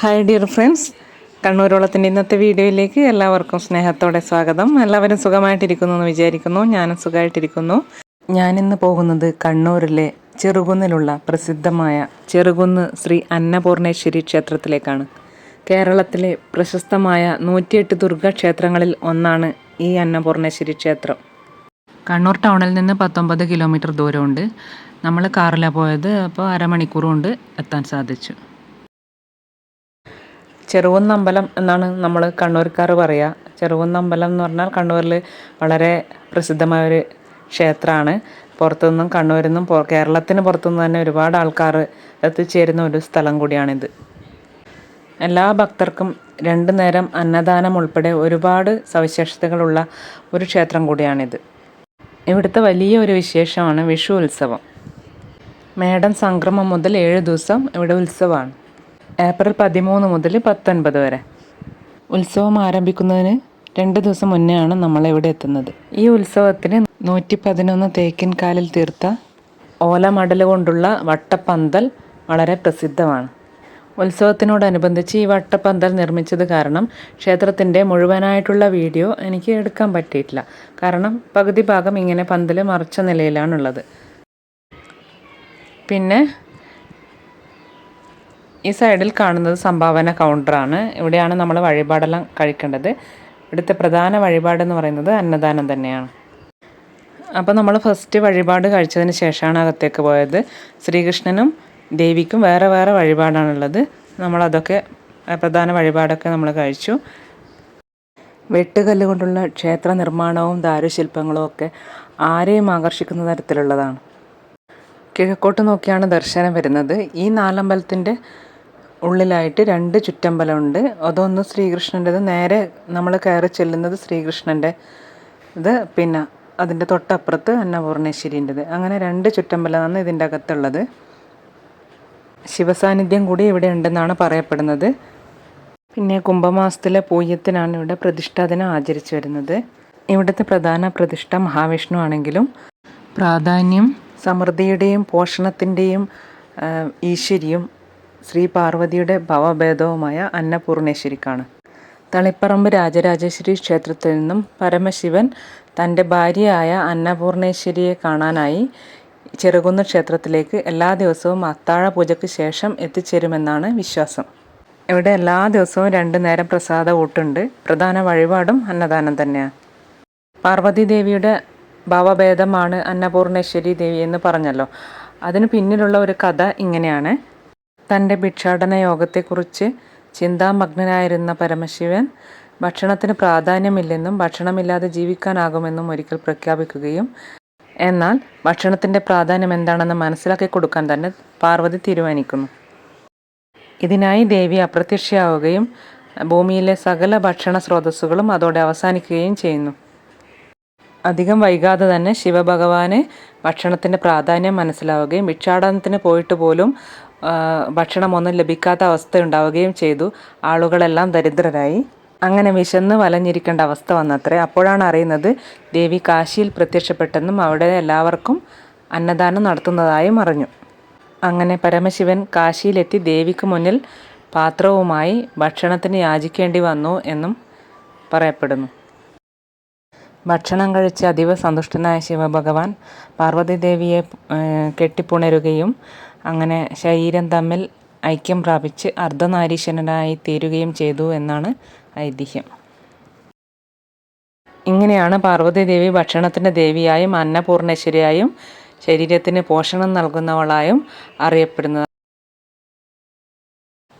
Hi dear friends കണ്ണൂരോളത്തിന്റെ ഇന്നത്തെ വീഡിയോയിലേക്ക് എല്ലാവർക്കും സ്നേഹത്തോടെ സ്വാഗതം. എല്ലാവരും സുഖമായിട്ടിരിക്കുന്നു എന്ന് വിചാരിക്കുന്നു. ഞാനും സുഖമായിട്ടിരിക്കുന്നു. ഞാനിന്ന് പോകുന്നത് കണ്ണൂരിലെ ചെറുകുന്നിലുള്ള പ്രസിദ്ധമായ ചെറുകുന്ന് ശ്രീ അന്നപൂർണേശ്വരി ക്ഷേത്രത്തിലേക്കാണ്. കേരളത്തിലെ പ്രശസ്തമായ നൂറ്റിയെട്ട് ദുർഗ ക്ഷേത്രങ്ങളിൽ ഒന്നാണ് ഈ അന്നപൂർണേശ്വരി ക്ഷേത്രം. കണ്ണൂർ ടൗണിൽ നിന്ന് പത്തൊമ്പത് കിലോമീറ്റർ ദൂരമുണ്ട്. നമ്മൾ കാറിലാണ് പോയത്. അപ്പോൾ അരമണിക്കൂർ കൊണ്ട് എത്താൻ സാധിച്ചു. ചെറുകുന്നമ്പലം എന്നാണ് നമ്മൾ കണ്ണൂർക്കാർ പറയുക ചെറുകുന്നമ്പലം എന്ന് പറഞ്ഞാൽ കണ്ണൂരിൽ വളരെ പ്രസിദ്ധമായ ഒരു ക്ഷേത്രമാണ് പുറത്തുനിന്നും കണ്ണൂരിൽ നിന്നും കേരളത്തിന് പുറത്തുനിന്ന് തന്നെ ഒരുപാട് ആൾക്കാർ എത്തിച്ചേരുന്ന ഒരു സ്ഥലം കൂടിയാണിത്. എല്ലാ ഭക്തർക്കും രണ്ടു നേരം അന്നദാനം ഉൾപ്പെടെ ഒരുപാട് സവിശേഷതകളുള്ള ഒരു ക്ഷേത്രം കൂടിയാണിത്. ഇവിടുത്തെ വലിയ ഒരു വിശേഷമാണ് വിഷു ഉത്സവം. മേടം സംക്രമം മുതൽ ഏഴ് ദിവസം ഇവിടെ ഉത്സവമാണ്. ഏപ്രിൽ പതിമൂന്ന് മുതൽ പത്തൊൻപത് വരെ. ഉത്സവം ആരംഭിക്കുന്നതിന് രണ്ട് ദിവസം മുന്നെയാണ് നമ്മൾ ഇവിടെ എത്തുന്നത്. ഈ ഉത്സവത്തിന് നൂറ്റി പതിനൊന്ന് തേക്കിൻ കാലിൽ തീർത്ത ഓലമടൽ കൊണ്ടുള്ള വട്ടപ്പന്തൽ വളരെ പ്രസിദ്ധമാണ്. ഉത്സവത്തിനോടനുബന്ധിച്ച് ഈ വട്ടപ്പന്തൽ നിർമ്മിച്ചത് കാരണം ക്ഷേത്രത്തിന്റെ മുഴുവനായിട്ടുള്ള വീഡിയോ എനിക്ക് എടുക്കാൻ പറ്റിയിട്ടില്ല. കാരണം പകുതി ഭാഗം ഇങ്ങനെ പന്തൽ മറച്ച നിലയിലാണുള്ളത്. പിന്നെ ഈ സൈഡിൽ കാണുന്നത് സംഭാവന കൗണ്ടറാണ്. ഇവിടെയാണ് നമ്മൾ വഴിപാടെല്ലാം കഴിക്കേണ്ടത്. ഇവിടുത്തെ പ്രധാന വഴിപാടെന്ന് പറയുന്നത് അന്നദാനം തന്നെയാണ്. അപ്പോൾ നമ്മൾ ഫസ്റ്റ് വഴിപാട് കഴിച്ചതിന് ശേഷമാണ് അകത്തേക്ക് പോയത്. ശ്രീകൃഷ്ണനും ദേവിക്കും വേറെ വേറെ വഴിപാടാണുള്ളത്. നമ്മളതൊക്കെ പ്രധാന വഴിപാടൊക്കെ നമ്മൾ കഴിച്ചു. വെട്ടുകല്ല് കൊണ്ടുള്ള ക്ഷേത്ര നിർമ്മാണവും ദാരുശില്പങ്ങളും ഒക്കെ ആരെയും ആകർഷിക്കുന്ന തരത്തിലുള്ളതാണ്. കിഴക്കോട്ട് നോക്കിയാണ് ദർശനം വരുന്നത്. ഈ നാലമ്പലത്തിന്റെ ഉള്ളിലായിട്ട് രണ്ട് ചുറ്റമ്പലമുണ്ട്. അതൊന്ന് ശ്രീകൃഷ്ണന്റെത് നേരെ നമ്മൾ കയറി ചെല്ലുന്നത് ശ്രീകൃഷ്ണന്റെ ഇത് പിന്നെ അതിന്റെ തൊട്ടപ്പുറത്ത് അന്നപൂർണേശ്വരീന്റെത്. അങ്ങനെ രണ്ട് ചുറ്റമ്പലമാണ് ഇതിന്റെ അകത്തുള്ളത്. ശിവസാന്നിധ്യം കൂടി ഇവിടെ ഉണ്ടെന്നാണ് പറയപ്പെടുന്നത്. പിന്നെ കുംഭമാസത്തിലെ പൂയത്തിനാണ് ഇവിടെ പ്രതിഷ്ഠാദിനം ആചരിച്ചു വരുന്നത്. ഇവിടുത്തെ പ്രധാന പ്രതിഷ്ഠ മഹാവിഷ്ണു ആണെങ്കിലും പ്രാധാന്യം സമൃദ്ധിയുടെയും പോഷണത്തിന്റെയും ഈശ്വരിയും ശ്രീ പാർവതിയുടെ ഭവഭേദവുമായ അന്നപൂർണേശ്വരിക്കാണ്. തളിപ്പറമ്പ് രാജരാജേശ്വരി ക്ഷേത്രത്തിൽ നിന്നും പരമശിവൻ തന്റെ ഭാര്യയായ അന്നപൂർണേശ്വരിയെ കാണാനായി ചെറുകുന്ന് ക്ഷേത്രത്തിലേക്ക് എല്ലാ ദിവസവും അത്താഴ പൂജയ്ക്ക് ശേഷം എത്തിച്ചേരുമെന്നാണ് വിശ്വാസം. ഇവിടെ എല്ലാ ദിവസവും രണ്ടു നേരം പ്രസാദ ഊട്ടുണ്ട്. പ്രധാന വഴിപാടും അന്നദാനം തന്നെയാണ്. പാർവതി ദേവിയുടെ ഭാവഭേദമാണ് അന്നപൂർണേശ്വരി ദേവി എന്ന് പറഞ്ഞല്ലോ. അതിന് പിന്നിലുള്ള ഒരു കഥ ഇങ്ങനെയാണ്. തന്റെ ഭിക്ഷാടന യോഗത്തെക്കുറിച്ച് ചിന്താമഗ്നനായിരുന്ന പരമശിവൻ ഭക്ഷണത്തിന് പ്രാധാന്യമില്ലെന്നും ഭക്ഷണമില്ലാതെ ജീവിക്കാനാകുമെന്നും ഒരിക്കൽ പ്രഖ്യാപിക്കുകയും എന്നാൽ ഭക്ഷണത്തിന്റെ പ്രാധാന്യം എന്താണെന്ന് മനസ്സിലാക്കി കൊടുക്കാൻ തന്നെ പാർവതി തീരുമാനിക്കുന്നു. ഇതിനായി ദേവി അപ്രത്യക്ഷയാവുകയും ഭൂമിയിലെ സകല ഭക്ഷണ സ്രോതസ്സുകളും അതോടെ അവസാനിക്കുകയും ചെയ്യുന്നു. അധികം വൈകാതെ തന്നെ ശിവഭഗവാന് ഭക്ഷണത്തിന്റെ പ്രാധാന്യം മനസ്സിലാവുകയും ഭിക്ഷാടനത്തിന് പോയിട്ട് പോലും ഭക്ഷണമൊന്നും ലഭിക്കാത്ത അവസ്ഥ ഉണ്ടാവുകയും ചെയ്തു. ആളുകളെല്ലാം ദരിദ്രരായി. അങ്ങനെ വിശന്ന് വലഞ്ഞിരിക്കേണ്ട അവസ്ഥ വന്നത്രേ. അപ്പോഴാണ് അറിയുന്നത് ദേവി കാശിയിൽ പ്രത്യക്ഷപ്പെട്ടെന്നും അവിടെ എല്ലാവർക്കും അന്നദാനം നടത്തുന്നതായും അറിഞ്ഞു. അങ്ങനെ പരമശിവൻ കാശിയിലെത്തി ദേവിക്ക് മുന്നിൽ പാത്രവുമായി ഭക്ഷണത്തിന് യാചിക്കേണ്ടി വന്നു എന്നും പറയപ്പെടുന്നു. ഭക്ഷണം കഴിച്ച് അതീവ സന്തുഷ്ടനായ ശിവഭഗവാൻ പാർവതി ദേവിയെ കെട്ടിപ്പുണരുകയും അങ്ങനെ ശരീരം തമ്മിൽ ഐക്യം പ്രാപിച്ച് അർദ്ധനാരീശ്വരനായി തീരുകയും ചെയ്തു എന്നാണ് ഐതിഹ്യം. ഇങ്ങനെയാണ് പാർവതീദേവി ഭക്ഷണത്തിന്റെ ദേവിയായും അന്നപൂർണേശ്വരിയായും ശരീരത്തിന് പോഷണം നൽകുന്നവളായും അറിയപ്പെടുന്നത്.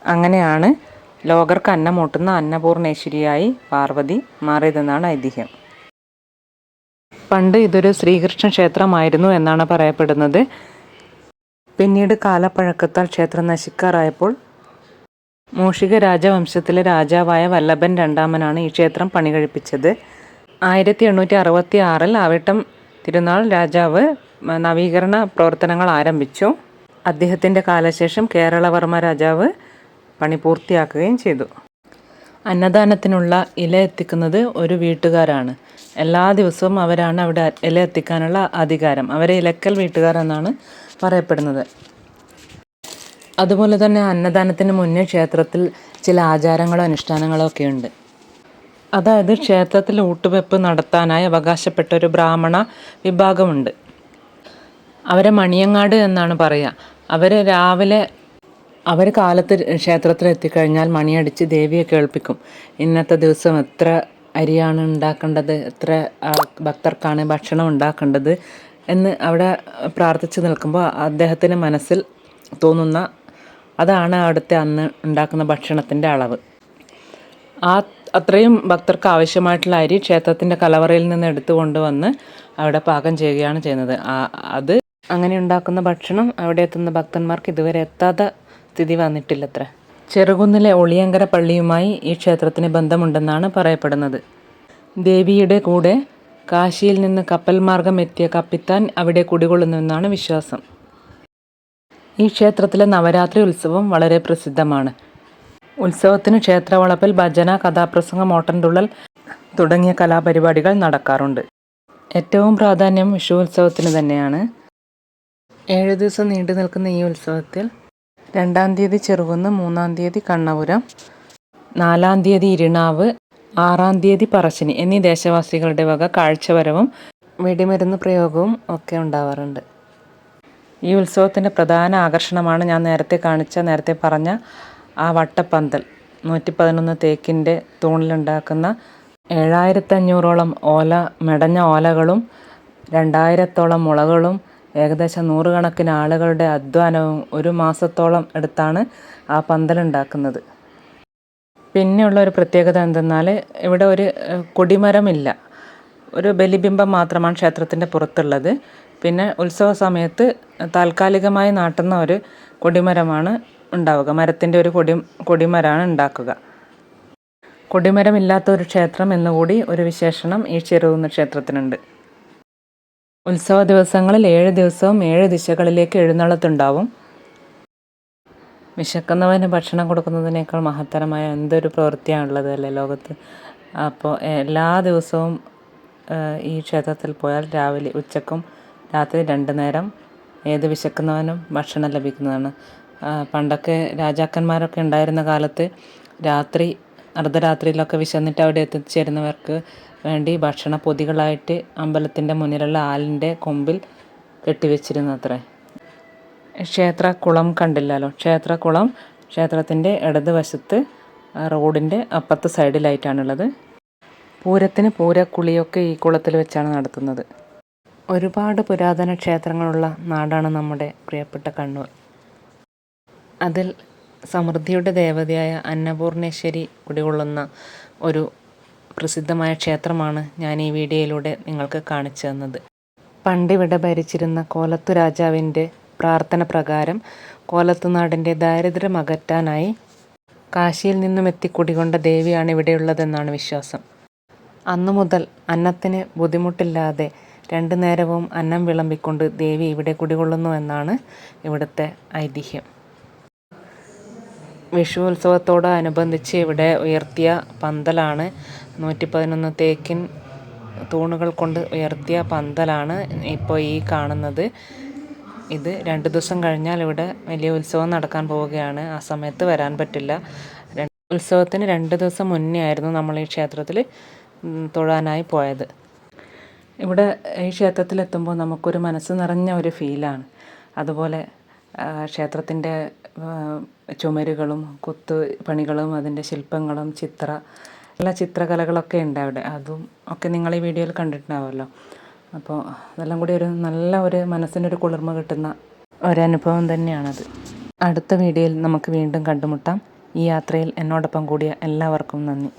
അങ്ങനെയാണ് ലോകർക്ക് അന്നമൂട്ടുന്ന അന്നപൂർണേശ്വരിയായി പാർവതി മാറിയതെന്നാണ് ഐതിഹ്യം. പണ്ട് ഇതൊരു ശ്രീകൃഷ്ണ ക്ഷേത്രമായിരുന്നു എന്നാണ് പറയപ്പെടുന്നത്. പിന്നീട് കാലപ്പഴക്കത്താൽ ക്ഷേത്രം നശിക്കാറായപ്പോൾ മൂഷിക രാജവംശത്തിലെ രാജാവായ വല്ലഭൻ രണ്ടാമനാണ് ഈ ക്ഷേത്രം പണികഴിപ്പിച്ചത്. ആയിരത്തി എണ്ണൂറ്റി അറുപത്തി ആറിൽ ആവട്ടം തിരുനാൾ രാജാവ് നവീകരണ പ്രവർത്തനങ്ങൾ ആരംഭിച്ചു. അദ്ദേഹത്തിന്റെ കാലശേഷം കേരളവർമ്മ രാജാവ് പണി പൂർത്തിയാക്കുകയും ചെയ്തു. അന്നദാനത്തിനുള്ള ഇല എത്തിക്കുന്നത് ഒരു വീട്ടുകാരാണ്. എല്ലാ ദിവസവും അവരാണ് അവിടെ ഇല എത്തിക്കാനുള്ള അധികാരം. അവരെ ഇലക്കൽ വീട്ടുകാർ എന്നാണ് പറയപ്പെടുന്നത്. അതുപോലെ തന്നെ അന്നദാനത്തിന് മുന്നേ ക്ഷേത്രത്തിൽ ചില ആചാരങ്ങളോ അനുഷ്ഠാനങ്ങളോ ഒക്കെ ഉണ്ട്. അതായത് ക്ഷേത്രത്തിൽ ഊട്ടുവെപ്പ് നടത്താനായി അവകാശപ്പെട്ട ഒരു ബ്രാഹ്മണ വിഭാഗമുണ്ട്. അവരെ മണിയങ്ങാട് എന്നാണ് പറയുക അവർ രാവിലെ അവർ കാലത്ത് ക്ഷേത്രത്തിൽ എത്തിക്കഴിഞ്ഞാൽ മണിയടിച്ച് ദേവിയെ കേൾപ്പിക്കും ഇന്നത്തെ ദിവസം എത്ര അരിയാണ് ഉണ്ടാക്കേണ്ടത് എത്ര ഭക്തർക്കാണ് ഭക്ഷണം ഉണ്ടാക്കേണ്ടത് എന്ന് അവിടെ പ്രാർത്ഥിച്ച് നിൽക്കുമ്പോൾ അദ്ദേഹത്തിന് മനസ്സിൽ തോന്നുന്ന അതാണ് അവിടുത്തെ അന്ന് ഉണ്ടാക്കുന്ന ഭക്ഷണത്തിന്റെ അളവ്. ആ അത്രയും ഭക്തർക്ക് ആവശ്യമായിട്ടുള്ള അരി ക്ഷേത്രത്തിന്റെ കലവറയിൽ നിന്ന് എടുത്തു കൊണ്ടുവന്ന് അവിടെ പാകം ചെയ്യുകയാണ് ചെയ്യുന്നത്. അത് അങ്ങനെ ഉണ്ടാക്കുന്ന ഭക്ഷണം അവിടെ എത്തുന്ന ഭക്തന്മാർക്ക് ഇതുവരെ എത്താത്ത സ്ഥിതി വന്നിട്ടില്ലത്ര. ചെറുകുന്നിലെ ഒളിയങ്കര പള്ളിയുമായി ഈ ക്ഷേത്രത്തിന് ബന്ധമുണ്ടെന്നാണ് പറയപ്പെടുന്നത്. ദേവിയുടെ കൂടെ കാശിയിൽ നിന്ന് കപ്പൽ മാർഗം എത്തിയ കപ്പിത്താൻ അവിടെ കുടികൊള്ളുന്നുവെന്നാണ് വിശ്വാസം. ഈ ക്ഷേത്രത്തിലെ നവരാത്രി ഉത്സവം വളരെ പ്രസിദ്ധമാണ്. ഉത്സവത്തിന് ക്ഷേത്രവളപ്പിൽ ഭജന കഥാപ്രസംഗം ഓട്ടൻതുള്ളൽ തുടങ്ങിയ കലാപരിപാടികൾ നടക്കാറുണ്ട്. ഏറ്റവും പ്രാധാന്യം വിഷു ഉത്സവത്തിന് തന്നെയാണ്. ഏഴ് ദിവസം നീണ്ടു നിൽക്കുന്ന ഈ ഉത്സവത്തിൽ രണ്ടാം തീയതി ചെറുകുന്ന് മൂന്നാം തീയതി കണ്ണപുരം നാലാം തീയതി ഇരുണാവ് ആറാം തീയതി പറശ്ശിനി എന്നീ ദേശവാസികളുടെ വക കാഴ്ചവരവും വെടിമരുന്ന് പ്രയോഗവും ഒക്കെ ഉണ്ടാവാറുണ്ട്. ഈ ഉത്സവത്തിന്റെ പ്രധാന ആകർഷണമാണ് ഞാൻ നേരത്തെ കാണിച്ച നേരത്തെ പറഞ്ഞ ആ വട്ടപ്പന്തൽ. നൂറ്റി പതിനൊന്ന് തേക്കിന്റെ തൂണിലുണ്ടാക്കുന്ന ഏഴായിരത്തഞ്ഞൂറോളം ഓല മെടഞ്ഞ ഓലകളും രണ്ടായിരത്തോളം മുളകളും ഏകദേശം നൂറുകണക്കിന് ആളുകളുടെ അധ്വാനവും ഒരു മാസത്തോളം എടുത്താണ് ആ പന്തലുണ്ടാക്കുന്നത് പിന്നെയുള്ള ഒരു പ്രത്യേകത എന്തെന്നാൽ ഇവിടെ ഒരു കൊടിമരമില്ല. ഒരു ബലിബിംബം മാത്രമാണ് ക്ഷേത്രത്തിന്റെ പുറത്തുള്ളത്. പിന്നെ ഉത്സവ സമയത്ത് താൽക്കാലികമായി നാട്ടുന്ന ഒരു കൊടിമരമാണ് ഉണ്ടാവുക. മരത്തിന്റെ ഒരു കൊടി കൊടിമരമാണ് ഉണ്ടാക്കുക. കൊടിമരമില്ലാത്ത ഒരു ക്ഷേത്രം എന്നുകൂടി ഒരു വിശേഷണം ഈ ചെറുകുന്ന ക്ഷേത്രത്തിനുണ്ട്. ഉത്സവ ദിവസങ്ങളിൽ ഏഴ് ദിവസവും ഏഴ് ദിശകളിലേക്ക് എഴുന്നള്ളത്തുണ്ടാവും. വിശക്കുന്നവന് ഭക്ഷണം കൊടുക്കുന്നതിനേക്കാൾ മഹത്തരമായ എന്തൊരു പ്രവൃത്തിയാണുള്ളത് അല്ലേ ലോകത്ത്? അപ്പോൾ എല്ലാ ദിവസവും ഈ ക്ഷേത്രത്തിൽ പോയാൽ രാവിലെ ഉച്ചക്കും രാത്രി രണ്ട് നേരം ഏത് വിശക്കുന്നവനും ഭക്ഷണം ലഭിക്കുന്നതാണ്. പണ്ടൊക്കെ രാജാക്കന്മാരൊക്കെ ഉണ്ടായിരുന്ന കാലത്ത് രാത്രി അർദ്ധരാത്രിയിലൊക്കെ വിശന്നിട്ട് അവിടെ എത്തിച്ചേരുന്നവർക്ക് വേണ്ടി ഭക്ഷണ പൊതികളായിട്ട് അമ്പലത്തിന്റെ മുന്നിലുള്ള ആലിന്റെ കൊമ്പിൽ കെട്ടിവെച്ചിരുന്നു അത്രേ ക്ഷേത്രക്കുളം കണ്ടില്ലല്ലോ. ക്ഷേത്രക്കുളം ക്ഷേത്രത്തിന്റെ ഇടതുവശത്ത് റോഡിന്റെ അപ്പുറത്തെ സൈഡിലായിട്ടാണുള്ളത്. പൂരത്തിന് പൂരക്കുളിയൊക്കെ ഈ കുളത്തിൽ വെച്ചാണ് നടത്തുന്നത്. ഒരുപാട് പുരാതന ക്ഷേത്രങ്ങളുള്ള നാടാണ് നമ്മുടെ പ്രിയപ്പെട്ട കണ്ണൂർ. അതിൽ സമൃദ്ധിയുടെ ദേവതയായ അന്നപൂർണേശ്വരി കുടികൊള്ളുന്ന ഒരു പ്രസിദ്ധമായ ക്ഷേത്രമാണ് ഞാൻ ഈ വീഡിയോയിലൂടെ നിങ്ങൾക്ക് കാണിച്ചു തന്നത്. പണ്ടിവിടെ ഭരിച്ചിരുന്ന കോലത്തു രാജാവിന്റെ പ്രാർത്ഥന പ്രകാരം കോലത്തുനാടിന്റെ ദാരിദ്ര്യം അകറ്റാനായി കാശിയിൽ നിന്നും എത്തിക്കുടികൊണ്ട ദേവിയാണ് ഇവിടെയുള്ളതെന്നാണ് വിശ്വാസം. അന്നു മുതൽ അന്നത്തിന് ബുദ്ധിമുട്ടില്ലാതെ രണ്ടു നേരവും അന്നം വിളമ്പിക്കൊണ്ട് ദേവി ഇവിടെ കുടികൊള്ളുന്നു എന്നാണ് ഇവിടുത്തെ ഐതിഹ്യം. വിഷു ഉത്സവത്തോടനുബന്ധിച്ച് ഇവിടെ ഉയർത്തിയ പന്തലാണ് നൂറ്റി പതിനൊന്ന് തേക്കിൻ തൂണുകൾ കൊണ്ട് ഉയർത്തിയ പന്തലാണ് ഇപ്പോൾ ഈ കാണുന്നത്. ഇത് രണ്ട് ദിവസം കഴിഞ്ഞാൽ ഇവിടെ വലിയ ഉത്സവം നടക്കാൻ പോവുകയാണ്. ആ സമയത്ത് വരാൻ പറ്റില്ല. ഉത്സവത്തിന് രണ്ട് ദിവസം മുന്നേ ആയിരുന്നു നമ്മൾ ഈ ക്ഷേത്രത്തിൽ തൊഴാനായി പോയത്. ഇവിടെ ഈ ക്ഷേത്രത്തിലെത്തുമ്പോൾ നമുക്കൊരു മനസ്സ് നിറഞ്ഞ ഒരു ഫീലാണ് അതുപോലെ ക്ഷേത്രത്തിന്റെ ചുമരുകളും കൊത്തു പണികളും അതിന്റെ ശില്പങ്ങളും ചിത്ര എല്ലാ ചിത്രകലകളൊക്കെ ഉണ്ട് അവിടെ. അതും ഒക്കെ നിങ്ങൾ ഈ വീഡിയോയിൽ കണ്ടിട്ടുണ്ടാവുമല്ലോ. അപ്പോൾ അതെല്ലാം കൂടി ഒരു നല്ല ഒരു മനസ്സിനൊരു കുളിർമ കിട്ടുന്ന ഒരനുഭവം തന്നെയാണത്. അടുത്ത വീഡിയോയിൽ നമുക്ക് വീണ്ടും കണ്ടുമുട്ടാം. ഈ യാത്രയിൽ എന്നോടൊപ്പം കൂടിയ എല്ലാവർക്കും നന്ദി.